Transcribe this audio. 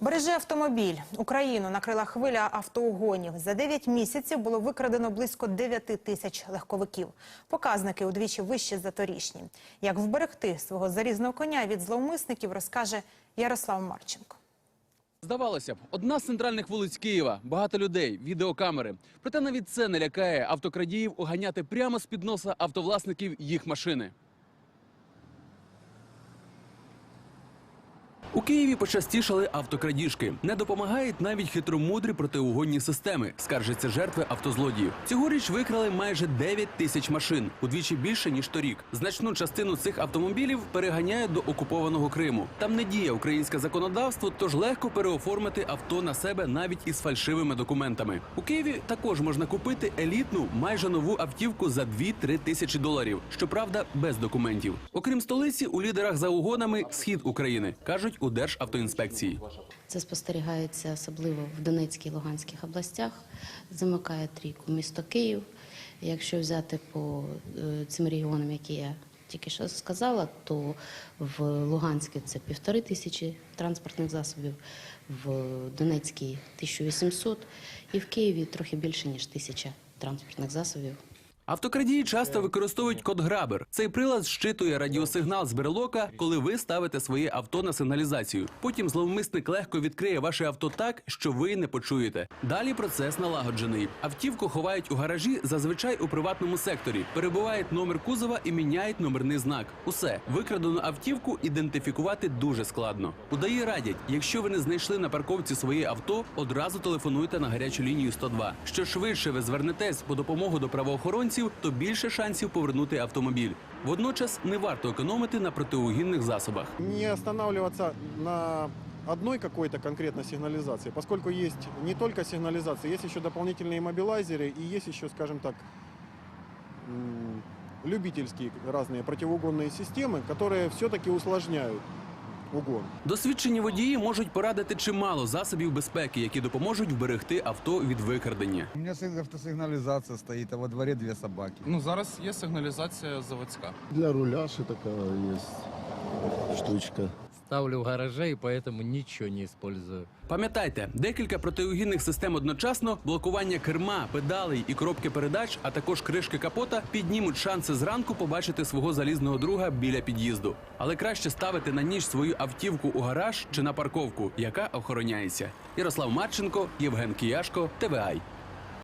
Бережи автомобіль. Україну накрила хвиля автоугонів. За 9 місяців було викрадено близько 9 тисяч легковиків. Показники удвічі вищі за торішні. Як вберегти свого залізного коня від зловмисників, розкаже Ярослав Марченко. Здавалося б, одна з центральних вулиць Києва, багато людей, відеокамери. Проте навіть це не лякає автокрадіїв оганяти прямо з під носа автовласників їх машини. У Києві почастішали автокрадіжки. Не допомагають навіть хитромудрі протиугонні системи, скаржаться жертви автозлодіїв. Цьогоріч викрали майже 9 тисяч машин, удвічі більше ніж торік. Значну частину цих автомобілів переганяють до окупованого Криму. Там не діє українське законодавство, тож легко переоформити авто на себе навіть із фальшивими документами. У Києві також можна купити елітну, майже нову автівку за 2-3 тисячі доларів. Щоправда, без документів. Окрім столиці, у лідерах за угонами схід України кажуть у Державтоінспекції. Це спостерігається особливо в Донецькій і Луганських областях. Замикає трійку місто Київ. Якщо взяти по е, цим регіонам, які я тільки що сказала, то в Луганській це півтори тисячі транспортних засобів, в Донецькій 1800 і в Києві трохи більше ніж тисяча транспортних засобів. Автокрадії часто використовують код Грабер. Цей прилад щитує радіосигнал з брелока, коли ви ставите своє авто на сигналізацію. Потім зловмисник легко відкриє ваше авто так, що ви не почуєте. Далі процес налагоджений. Автівку ховають у гаражі, зазвичай у приватному секторі. Перебувають номер кузова і міняють номерний знак. Усе викрадену автівку ідентифікувати дуже складно. Удаї радять, якщо ви не знайшли на парковці своє авто, одразу телефонуйте на гарячу лінію 102. Що швидше ви звернетесь по допомогу до правоохоронців, то більше шансів повернути автомобіль. Водночас не варто економити на протиугінних засобах. не останавливаться на одной какой-то конкретной сигнализации, поскольку есть не только сигнализация, есть еще дополнительные мобилайзеры и есть еще, скажем так, м, любительские разные противоугонные системы, которые все-таки усложняют угон. Досвідчені водії можуть порадити чимало засобів безпеки, які допоможуть вберегти авто від викрадення. У мене автосигналізація стоїть, а во дворі дві собаки. Ну зараз є сигналізація заводська. Для руля ще така є штучка. Ставлю в гараже и поэтому ничего не использую. Пам'ятайте, декілька протиугінних систем одночасно, блокування керма, педалей і коробки передач, а також кришки капота піднімуть шанси зранку побачити свого залізного друга біля під'їзду. Але краще ставити на ніч свою автівку у гараж чи на парковку, яка охороняється. Ярослав Марченко, Євген Кіяшко, ТВАЙ.